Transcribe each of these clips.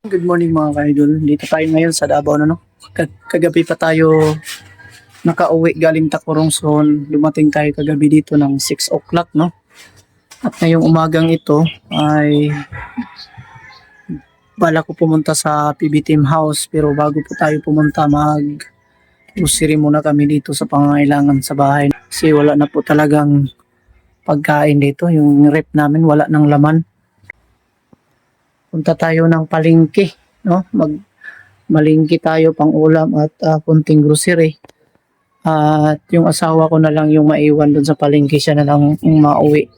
Good morning mga ka-idol. Dito tayo ngayon sa Davao na no. Kag- Kagabi pa tayo nakauwi galing Tacorongson. Dumating tayo kagabi dito ng 6 o'clock no. At ngayong umagang ito ay bala ko pumunta sa PB Team House pero bago po tayo pumunta mag grocery muna kami dito sa pangangailangan sa bahay kasi wala na po talagang pagkain dito yung rep namin wala ng laman punta tayo ng palengke, no? Mag malingki tayo pang ulam at ah, kunting grocery. At yung asawa ko na lang yung maiwan doon sa palengke, siya na lang yung mauwi.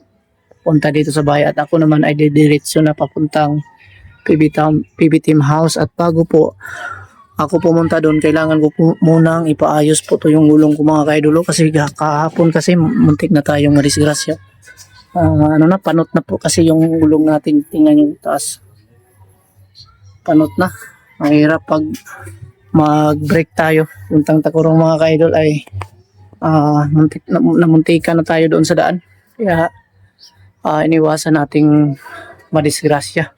Punta dito sa bahay at ako naman ay didiretso na papuntang PB, Town, House at bago po ako pumunta doon, kailangan ko po munang ipaayos po to yung gulong ko mga kaidulo kasi kahapon kasi muntik na tayong madisgrasya. Ah, ano na, panot na po kasi yung gulong natin, tingnan yung taas panot na. Mahirap pag mag-break tayo. Puntang takurong mga ka-idol ay ah muntik, na, namuntika na tayo doon sa daan. Kaya ah, iniwasan nating madisgrasya.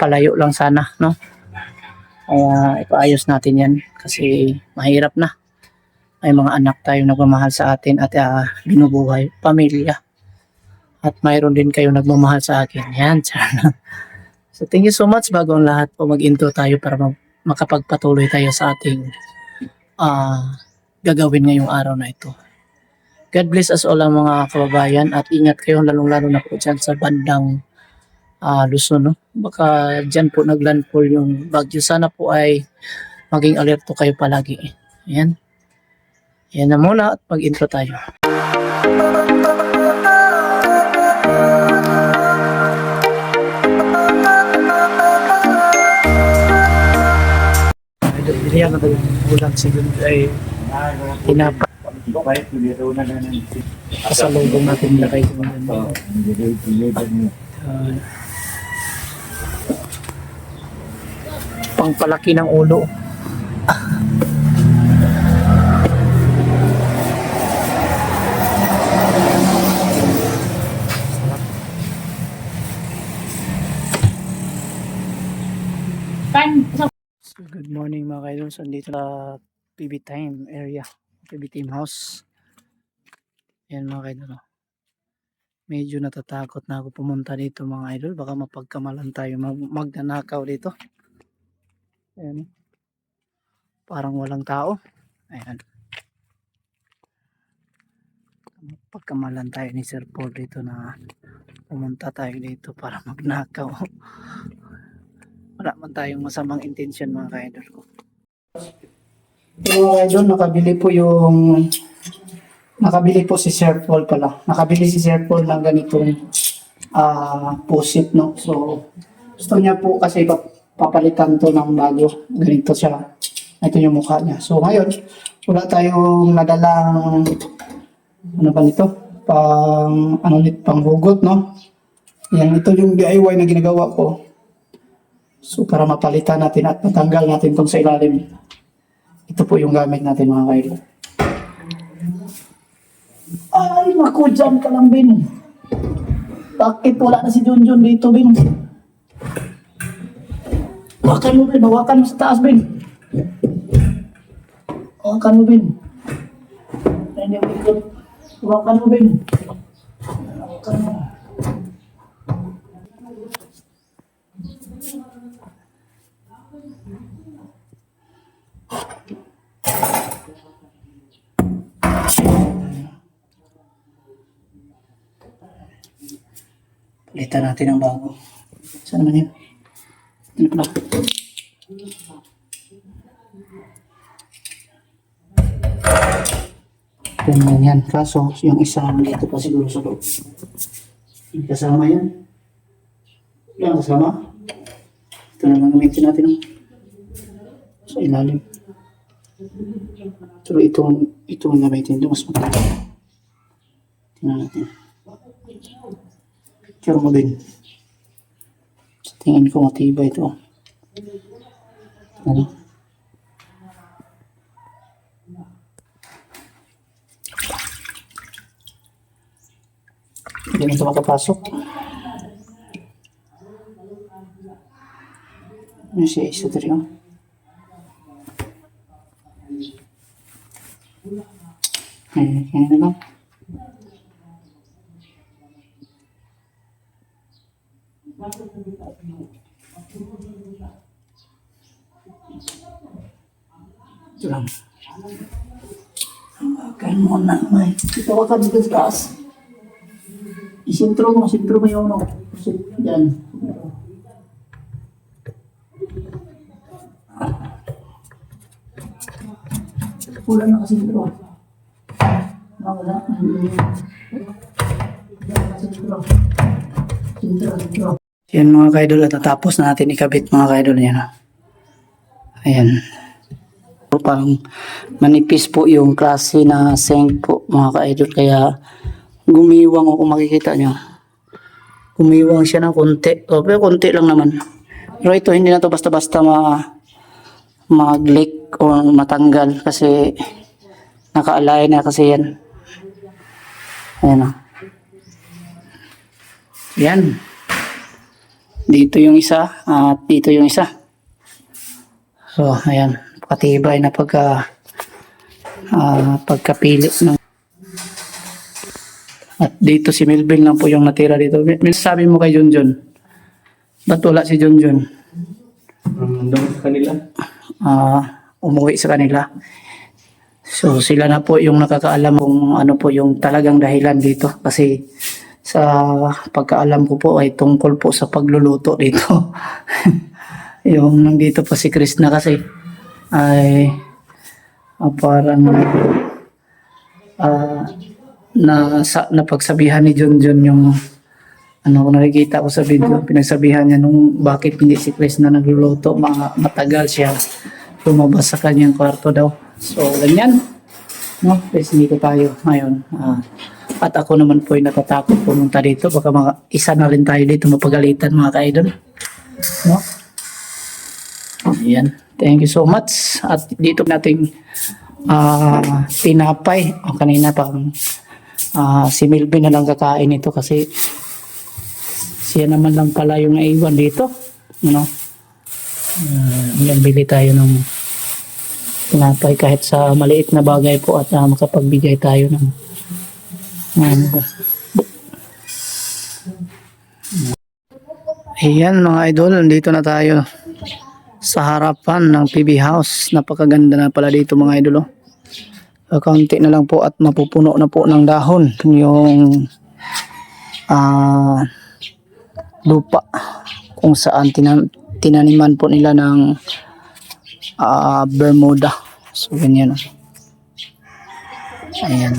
Palayo lang sana, no? Kaya ipaayos natin yan kasi mahirap na. May mga anak tayo nagmamahal sa atin at ah, binubuhay, pamilya. At mayroon din kayo nagmamahal sa akin. Yan, sana. So thank you so much bago ang lahat po mag-intro tayo para makapagpatuloy tayo sa ating ah gagawin ngayong araw na ito. God bless us all ang mga kababayan at ingat kayo lalong-lalo na po dyan sa bandang ah Luzon. No? Baka dyan po naglandfall yung bagyo. Sana po ay maging alerto kayo palagi. Ayan. Ayan na muna at mag-intro tayo. Iliyan na tayo ulam siguro ay tinapa sa lubong natin nilagay sa mga uh, pangpalaki ng ulo. Good morning mga kaidol. So, dito sa PB Time area. PB Team House. Yan mga kaidol. oh. Medyo natatakot na ako pumunta dito mga idol. Baka mapagkamalan tayo mag magnanakaw dito. Ayan. Parang walang tao. Ayan. Pagkamalan tayo ni Sir Paul dito na pumunta tayo dito para magnakaw. Wala man tayong masamang intensyon mga ka-idol ko. Yung mga idol, nakabili po yung nakabili po si Sir Paul pala. Nakabili si Sir Paul ng ganitong ah pusit, no? So, gusto niya po kasi pap- papalitan to ng bago. Ganito siya. Ito yung mukha niya. So, ngayon, wala tayong nadalang ano ba nito? Pang, ano nito, pang hugot, no? Yan, ito yung DIY na ginagawa ko. So, para mapalitan natin at matanggal natin itong sa ilalim. Ito po yung gamit natin mga kailo. Ay, naku, dyan ka lang, Bin. Bakit wala na si Junjun dito, Bin? Hawakan mo, Bin. Hawakan mo sa taas, Bin. Hawakan mo, Bin. Ayun yung ikot. Hawakan mo, Bin. Hawakan mo. Palitan natin ang bago. Saan naman yun? Ano pala? Ganyan yan. Kaso, yung isa dito pa siguro sa loob. Hindi kasama yan. Wala kasama. Ito naman gamitin natin. Sa ilalim. Pero itong, itong gamitin ito mas matagal. Tingnan natin. Picture mo din. Sa tingin ko matibay ito. Ano? Hindi na ito makapasok. Ano siya isa diri oh. Ayan, kaya na lang. Ito lang. Hawakan mo na, may. Ito ka ka dito sa taas. Isintro mo, isintro mo yung ano. Yan. Wala na kasi intro. Ah, wala. Sintro. Sintro, sintro. Yan mga kaidol at natapos na natin ikabit mga kaidol yan. ah. Ayan. Po, parang manipis po yung klase na seng po mga ka-idol kaya gumiwang ako makikita nyo. Gumiwang siya ng konti. O, pero konti lang naman. Pero ito hindi na to basta-basta ma mag-leak o matanggal kasi nakaalay na kasi yan. Ayan o. Yan. Dito yung isa at dito yung isa. So, ayan. Patibay na pagka ah, pagkapili ng at dito si Melvin lang po yung natira dito. Mel, sabi mo kay Junjun, ba't wala si Junjun? Um, sa kanila. Ah, umuwi sa kanila. So sila na po yung nakakaalam kung ano po yung talagang dahilan dito kasi sa pagkaalam ko po ay tungkol po sa pagluluto dito. yung nandito pa si Chris na kasi ay ah, parang ah na sa napagsabihan ni John John yung ano kung nakikita ko sa video pinagsabihan niya nung bakit hindi si Chris na nagluluto mga matagal siya lumabas sa kanyang kwarto daw so ganyan no Chris dito tayo ngayon Ah, at ako naman po ay natatakot pumunta dito baka mga isa na rin tayo dito mapagalitan mga ka-idol no Ayan. Thank you so much. At dito nating ah tinapay. O kanina pa ah si Milvin na lang kakain ito kasi siya naman lang pala yung naiwan dito. Ano? Uh, yan, bili tayo ng tinapay kahit sa maliit na bagay po at ah, makapagbigay tayo ng? Ayan mga idol, nandito na tayo sa harapan ng PB House. Napakaganda na pala dito mga idol. Oh. Uh, Kaunti na lang po at mapupuno na po ng dahon yung ah lupa kung saan tinan tinaniman po nila ng ah, Bermuda. So ganyan. oh. Ayan.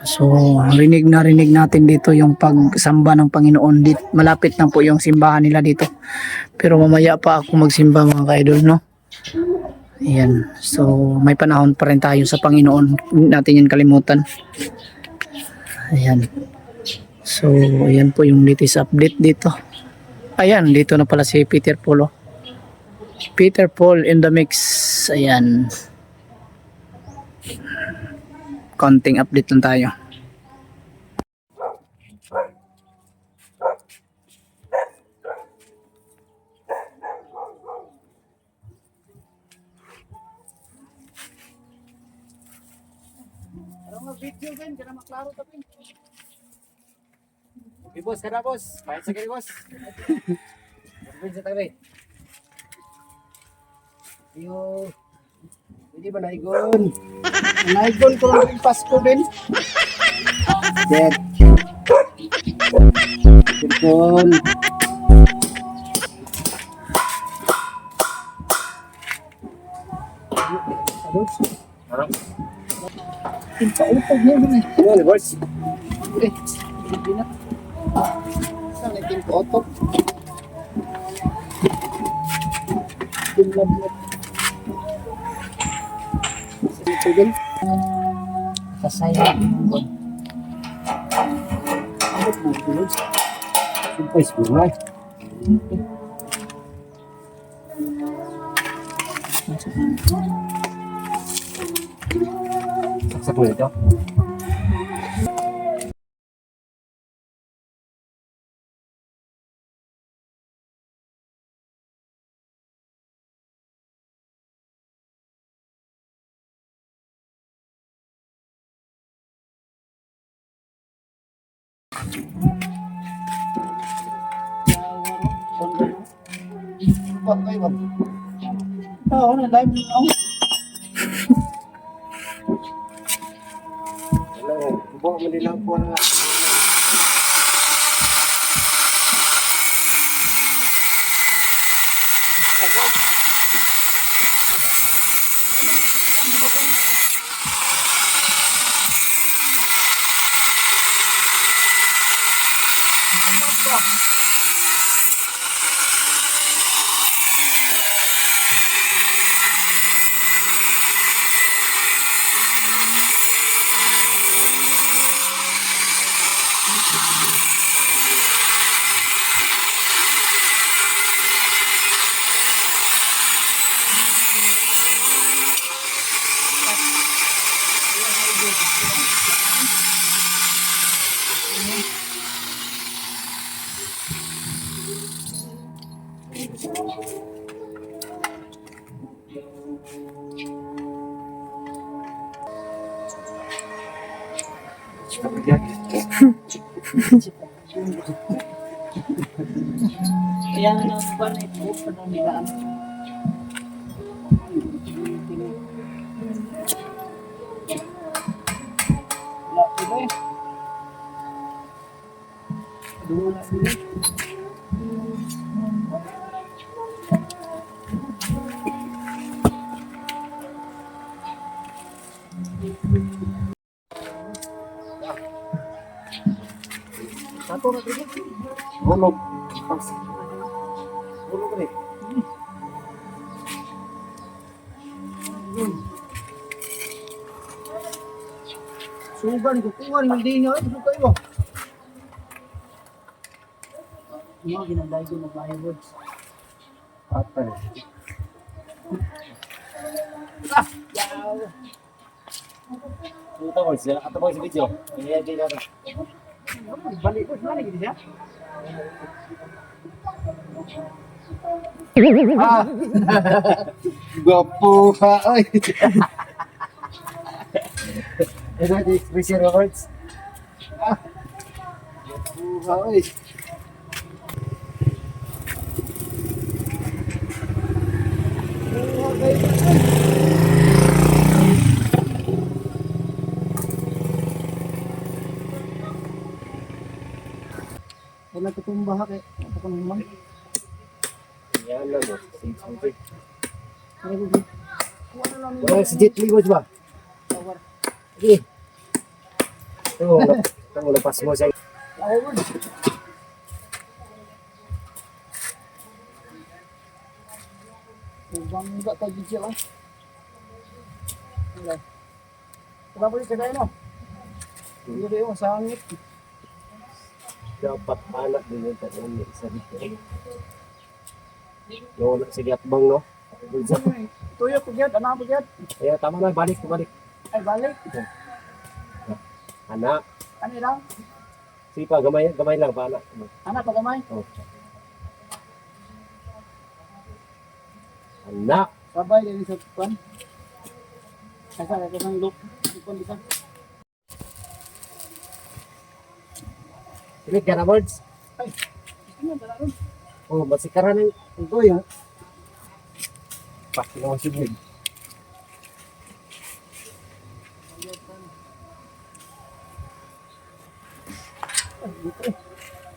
So, rinig na rinig natin dito yung pagsamba ng Panginoon. Dit, malapit na po yung simbahan nila dito. Pero mamaya pa ako magsimba mga kaidol, no? Ayan. So, may panahon pa rin tayo sa Panginoon. Hindi natin yan kalimutan. Ayan. So, ayan po yung latest update dito. Ayan, dito na pala si Peter Paul. oh. Peter Paul in the mix. Ayan. Konting update lang tayo. video game, kaya maklaro tapi. Okay, boss, kada boss. Pahit sa kayo, boss. Sabihin sa tabi. Yo. Hindi ba naigon? Naigon ko lang Pasko din. Dead. Telepon. Impautag niya din eh. Ano ni boss? Eh, hindi na. Saan naging kotok? Tingnan mo. Ito din. Sasaya. Ano po tulog? Sumpay sa buhay. Saksak mo ito. Ba't kayo ba? Oo, na live na ako. Yan. Buwa mo nilang po na. Stop. Kaya na ba na ito pa na nila. Wala, diba eh? Hulog. Hulog rin. Sugan ko kuha ni hindi nga ito kayo. Mga ginanday ko na fireworks. Patay. Ah, yaw. Ito. Ato mo sa video. Kaya din natin. Balik ko, balik ko siya. Ah! Gwapo ka, oy! Ito expression of words. Ah! Gwapo ka, oy! Wala ko itong baha kay. Ako ko naman. Yan lang, no? Six hundred. Ano ko ba? Kuha na lang Wala si Jet Li, boss ba? Tawar. Sige. Ito, wala- ito, lapas mo siya. Tawar. Ubang ba tayo dito ah. Wala. Wala po yung kagaya no? Hindi rin yung sangit. Dapat anak din yung tanong ni isa dito. No, sige atbang, no? Tuyo ko dyan, anak ko. Kaya tama na, balik, balik. Ay, balik. Anak. Ano lang? Sige pa, gamay, gamay lang pa, anak. Anak, pagamay. Oh. Anak. Sabay din sa tupan. Kasa ka ng look. Tupan isa. Ka na, words. Oh, masikaran ng ito yung Pati naman si Boy.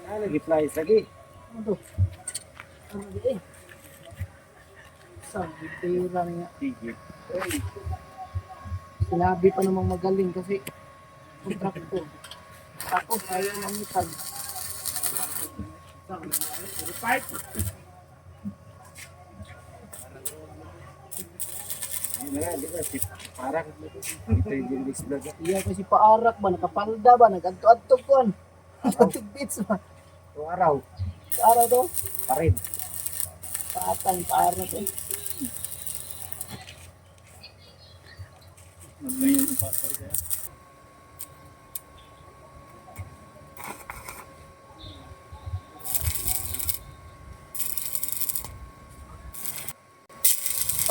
Ah, nag-fly lagi. Ano to? Sabi, tira niya. Sige. Pa namang magaling kasi contract ko. Tapos ayaw. Fight! Di ba? si- Parang ito yung Jinbix vlog. Iya kasi paarak ba, nakapalda ba, nag-adto-adto ko an. Antig bits ba? Itong araw, Araw to, pa rin. patang paarak eh.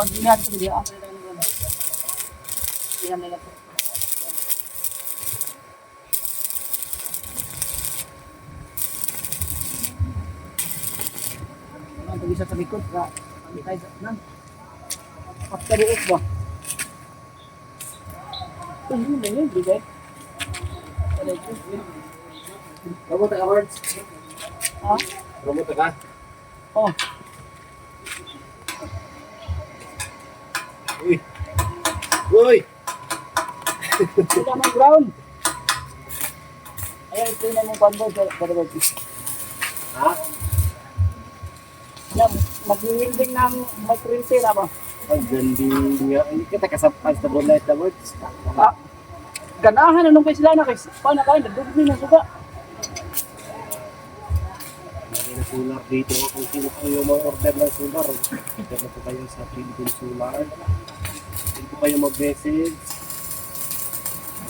pag dinahad ko ah, hindi ako talaga nila. Hindi na nila po. Ano Ang sa likod, ka. Ang tayo sa nan. Pagkaruot ba? Ito yun na yun, bigay. Kamuta ka, Marge? Ha? Kamuta ka? Ah? Oh. Ito naman ground. Ayan, ito na mong combo sa Barabag. Ha? Yan, mag-wielding ng mag-rinse na ba? Nga. Hindi kita kasapas na bonnet na Words. Ah, ganahan na nung kay sila na kay paano kayo, nagdugmi ng suga. Na solar dito. Kung sino po yung mga order ng solar, order na po kayo sa Philippine Solar. Hindi po kayo mag-message.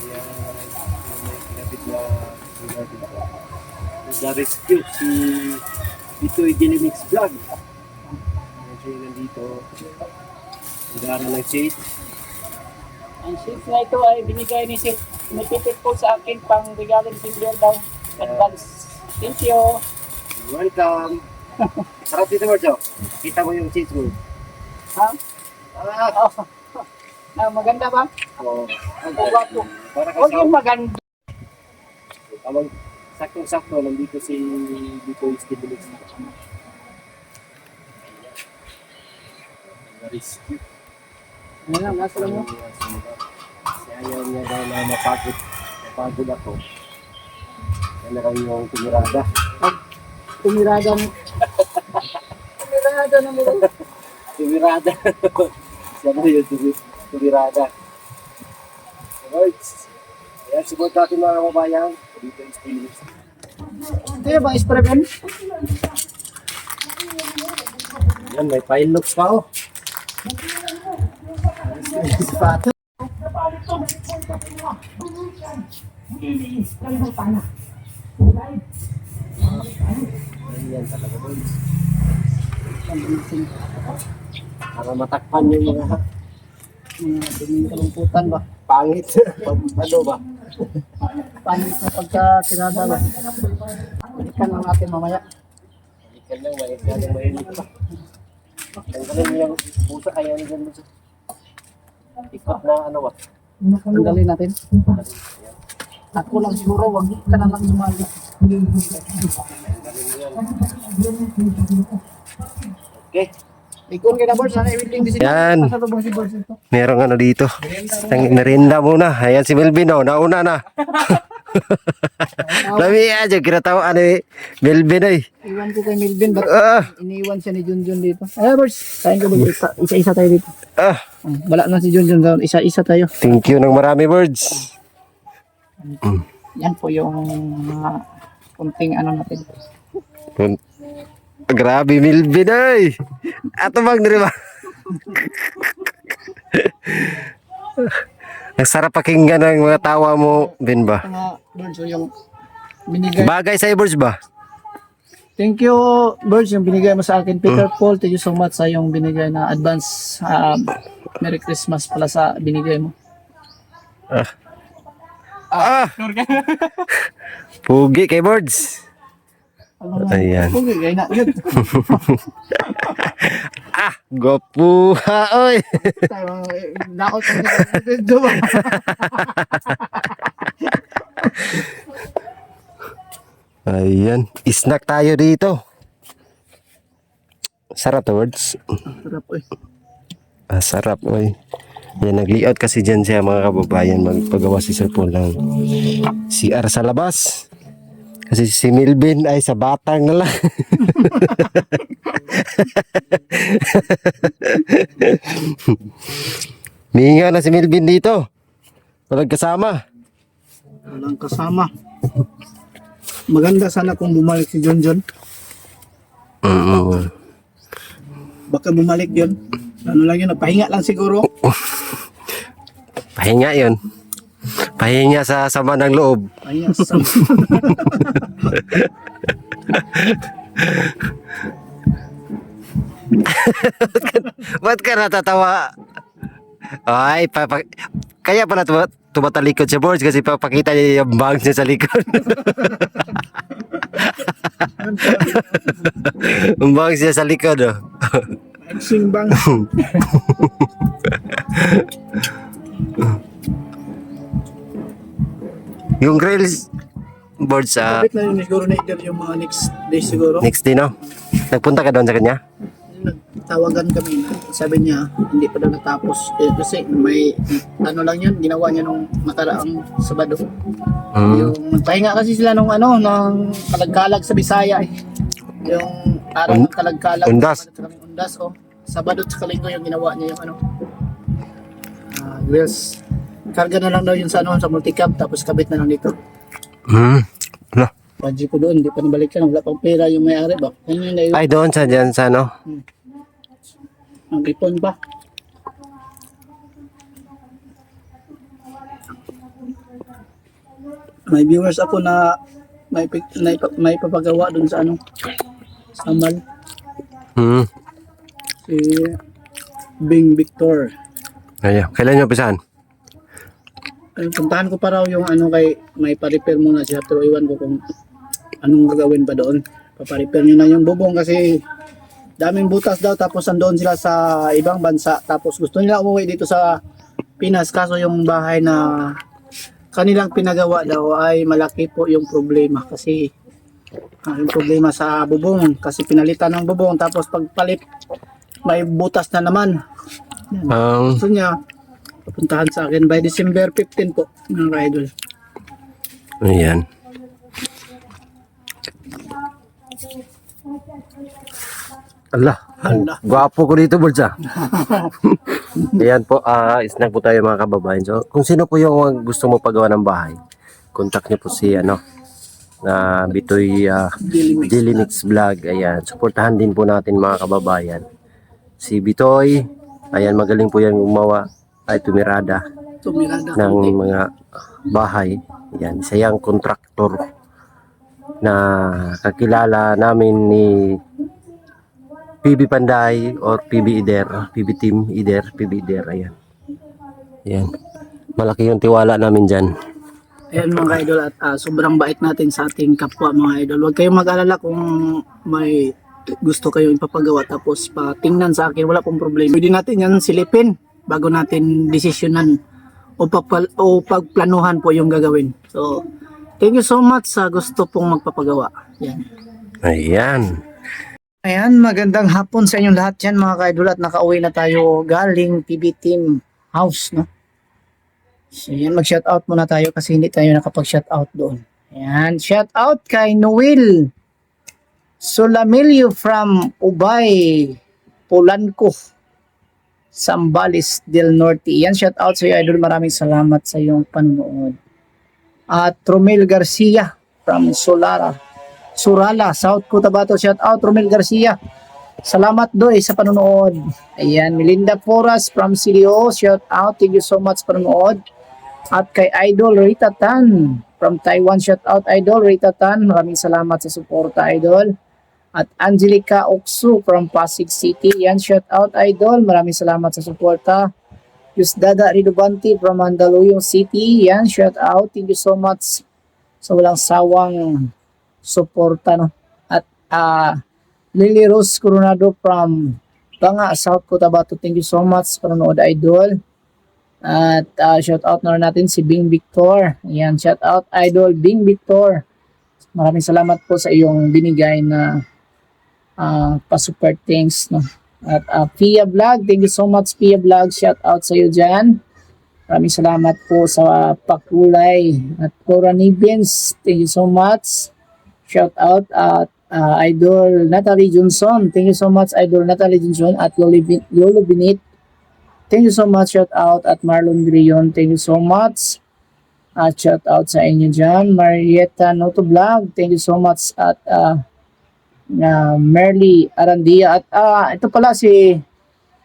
Yung may kinabit na solar dito. Nag-rescue si Itoy Dinamix Vlog. Siya yung nandito. Nag-aaral ng shade. Ang sheets na ito ay binigay ni Sir Nagtitip po sa akin pang regaling silver daw. Advance. Thank you. Welcome! Sarap dito, Marjo. Kita mo yung cheese mo. Ha? Ah! Oh. Ah, maganda ba? Oh, Ang guwapo. Huwag yung maganda. Tamang saktong-sakto nandito si dito is Tibulis. Na-rescue. Ano lang, nasa lang mo. Kasi ayaw niya daw na mapagod. Mapagod ako. Yan lang yung tumirada. Tumirada mo. Tumirada na mo. Tumirada. Siya na yung tumi- tumirada. Alright. Ayan, support natin mga kababayan. Dito is Tibulis. Kaya ba, spray pen? Yan, may file looks pa oh. Sapato. Yan talaga boys. Para matakpan yung mga Mga duming kalungkutan ba? pangit. ano ba? Pangit na pagka tirada ba? Balikan lang natin mamaya. Balikan lang, ka lang mainit pa. Tanggalin mo yung pusa kaya nyo dyan sa ikot na ano ba? Tanggalin natin. Ako lang siguro, wag ka na lang sumali. Okay. Ikon kay na board, sana i-wielding din Yan. Merong ano dito. Tang merinda muna. Ayan si Melvin oh, nauna na. Lami aja kira tahu ano Melvin ay. Iwan ko kay Milvin, ba't Ah, iniwan siya ni Junjun dito? Ay, board, kain ka ba? Isa- Isa-isa tayo dito. ah. Oh, Wala na si Junjun, isa-isa tayo. Thank you ng marami words. Yan po yung mga kunting ano natin. Kun- Grabe Melvin ay. Ato bang diri ba? Ang sarap pakinggan ng mga tawa mo, Ben ba? Birds, so yung binigay. Bagay sa birds ba? Thank you, birds, yung binigay mo sa akin. Peter Paul, thank you so much sa yung binigay na advance. um, Merry Christmas pala sa binigay mo. Ah! Pugi kay birds. Ayan. Ah, gopuha oy. Naot? Ayan, snack tayo dito. Sarap to words. Sarap eh. Ah, sarap oy. Yan, nag-layout kasi dyan siya mga kababayan magpagawa si Sir Paul ng CR sa labas. Kasi si Milvin ay sa batang na lang. Minga na si Milvin dito. Walang kasama. Walang kasama. Maganda sana kung bumalik si John John. Mm Baka bumalik yun. Ano lang yun, napahinga lang siguro. Pahinga yon. Pahinga sa sama ng loob. Pahinga sa... Ba't ka natatawa? Ay, papa, kaya pala tuma, tumatalikod si Boards kasi papakita niya yung bangs niya sa likod. Umbang siya sa likod oh. Aksing bang. Yung grills board sa Kapit na yun siguro na Ider yung mga next day siguro. next day no. Nagpunta ka doon sa kanya? Nagtawagan kami. Sabi niya, hindi pa daw natapos. Eh, kasi may, ano lang yun, ginawa niya nung nakaraang Sabado. Hmm. Yung pahinga kasi sila nung ano, ng kalagkalag sa Bisaya eh. Yung araw Un- ng kalagkalag. undas. Sabado tsaka undas, oh. Sabado at linggo yung ginawa niya yung ano. Ah, grills. Karga na lang daw yun sa ano, sa multicab, tapos kabit na lang dito. Hmm. Ala. Padji ko doon, hindi pa nabalikan, wala pang pera yung may-ari ba? Ano yun na Ay doon sa diyan sa ano. ang ipon pa. May viewers ako na may ipa- may papagawa doon sa ano sa Amal Hmm. si Bing Victor. Ayan. Kailan niyo pisahan? Puntahan ko pa raw yung ano kay may pa-repair muna siya pero iwan ko kung anong gagawin pa doon. Papa-repair niya na yung bubong kasi daming butas daw tapos andoon sila sa ibang bansa tapos gusto nila umuwi dito sa Pinas kaso yung bahay na kanilang pinagawa daw ay malaki po yung problema kasi ah, yung problema sa bubong kasi pinalitan ng bubong tapos pagpalit may butas na naman. Ang Gusto niya pupuntahan sa akin by December 15 po mga idol. ayan. Allah, Hala. gwapo ko dito, Bulsa. Ayan po, ah snack po tayo mga kababayan. So, kung sino po yung gusto mo pagawa ng bahay, contact niyo po si ano, na Bitoy ah, Daily Mix. Vlog. Ayan, suportahan din po natin mga kababayan. Si Bitoy, ayan, magaling po yan gumawa ay tumirada Tumirada ng mga bahay. Ayan, isa yung kontraktor na kakilala namin ni PB Panday or PB Ider, PB Team Ider, PB Ider, ayan. Ayan. Malaki yung tiwala namin dyan. Ayan mga idol at ah, sobrang bait natin sa ating kapwa mga idol. Huwag kayong mag-alala kung may gusto kayong ipapagawa tapos patingnan sa akin, wala pong problema. Pwede natin yan silipin bago natin desisyonan o, papal- o pagplanuhan po yung gagawin. So, thank you so much sa gusto pong magpapagawa. Yan. Ayan. Ayan, magandang hapon sa inyong lahat yan mga kaidol at nakauwi na tayo galing PB Team House, no? So yan, mag-shoutout muna tayo kasi hindi tayo nakapag-shoutout doon. Ayan, shoutout kay Noel Solamilio from Ubay, Polanco, Sambales del Norte. Yan, shoutout sa iyo, idol. Maraming salamat sa iyong panunood. At Romel Garcia from Solara, Surala, South Cotabato. Shout out Romel Garcia. Salamat doy sa panonood. Ayan, Melinda Foras from CDO. Shout out. Thank you so much sa panonood. At kay Idol Rita Tan from Taiwan. Shout out Idol Rita Tan. Maraming salamat sa suporta Idol. At Angelica Oksu from Pasig City. Yan, shout out Idol. Maraming salamat sa suporta. Yusdada Ridobanti from Mandaluyong City. Yan, shout out. Thank you so much sa walang sawang suporta no at ah Lily Rose Coronado from Banga South Cotabato thank you so much sa panonood idol at ah, shout out na rin natin si Bing Victor ayan shout out idol Bing Victor maraming salamat po sa iyong binigay na ah, pa-super thanks no at ah, Pia Vlog thank you so much Pia Vlog shout out sa iyo dyan Maraming salamat po sa pakulay at Cora Nibians. Thank you so much. Shout out at uh, Idol Natalie Johnson. Thank you so much Idol Natalie Johnson at Lolo Binit. Thank you so much. Shout out at Marlon Grion. Thank you so much. At shout out sa inyo dyan. Marietta Noto Vlog. Thank you so much at uh, uh, Merly Arandia. At uh, ito pala si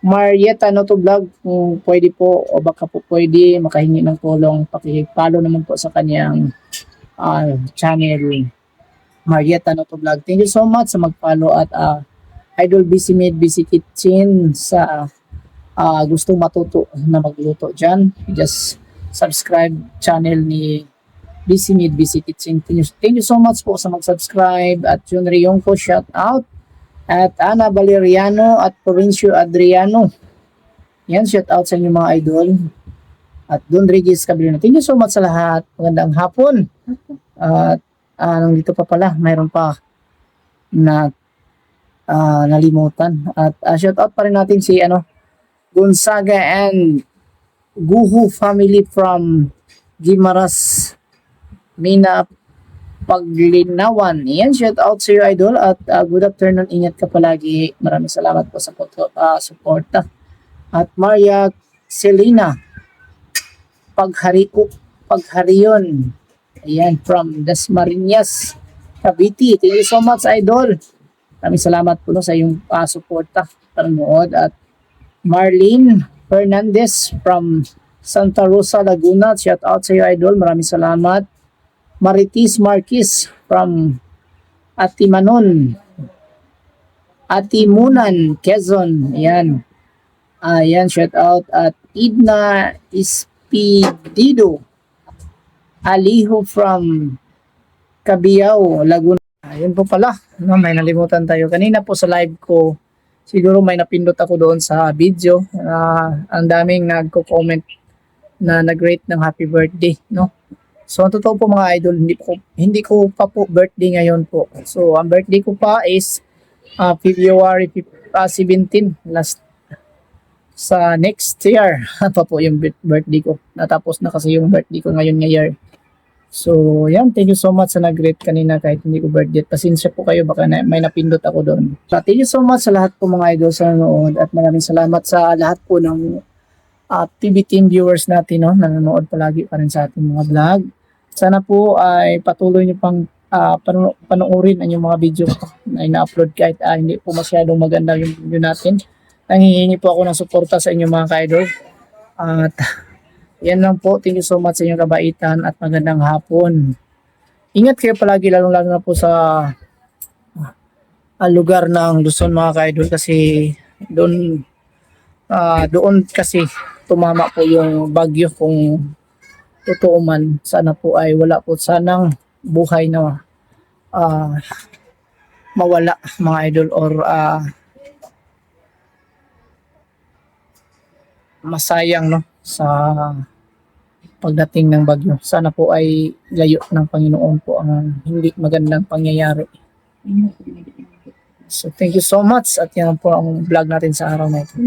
Marietta Noto Vlog, kung pwede po o baka po pwede makahingi ng tulong, pakipalo naman po sa kanyang ah, channel Marietta Noto Vlog. Thank you so much sa mag-follow at ah, Idol Busy Made Busy Kitchen sa ah, gustong matuto na magluto dyan. Just subscribe channel ni Busy Need Busy Kitchen. Thank thank you so much po sa mag-subscribe at yun rin ko shout out at Ana Valeriano at Provincio Adriano. Yan, shout out sa inyo mga idol. At Don Regis Cabrino. Thank you so much sa lahat. Magandang hapon. At ah, nandito pa pala, mayroon pa na ah, nalimutan. At ah, shout out pa rin natin si ano Gonzaga and Guhu family from Gimaras Mina Paglinawan. Yan, shout out sa iyo, idol. At ah, good afternoon. Ingat ka palagi. Maraming salamat po sa ah, suporta. At Maria Selena Paghariu Pagharion. Ayan, from Dasmariñas, Cavite. Thank you so much, idol. Maraming salamat po no, sa iyong uh, suporta, panonood. At Marlene Fernandez from Santa Rosa, Laguna. Shout out sa iyo, idol. Maraming salamat. Maritis Marquez from Atimanon. Atimunan, Quezon. Ayan. Ayan, shout out. At Idna Ispidido. Aliho from Cabiao, Laguna. Ayun po pala. No, may nalimutan tayo. Kanina po sa live ko, siguro may napindot ako doon sa video. Ah, ang daming nagko-comment na nag-rate ng happy birthday, no? So, ang totoo po mga idol, hindi ko, hindi ko pa po birthday ngayon po. So, ang birthday ko pa is ah, February fif- ah, 17, last sa next year pa po yung bir- birthday ko. Natapos na kasi yung birthday ko ngayon nga year. So, yan. Thank you so much sa nag-rate kanina kahit hindi ko birthday. Pasensya po kayo, baka na, may napindot ako doon. So, thank you so much sa lahat po mga idol sa nanonood at maraming salamat sa lahat po ng uh, PB Team viewers natin no, nanonood palagi pa rin sa ating mga vlog. Sana po ay patuloy niyo pang uh, pano- panoorin ang yung mga video na ina-upload kahit ah, hindi po masyadong maganda yung video natin. Nanghihingi po ako ng suporta sa inyo mga ka-idol. At yan lang po. Thank you so much sa inyong kabaitan at magandang hapon. Ingat kayo palagi lalong-lalo na po sa ah, lugar ng Luzon mga ka-idol kasi doon ah, doon kasi tumama po yung bagyo kung totoo man sana po ay wala po sanang buhay na ah, mawala mga idol or ah, masayang no sa pagdating ng bagyo. Sana po ay layo ng Panginoon po ang hindi magandang pangyayari. So thank you so much at yan po ang vlog natin sa araw na ito.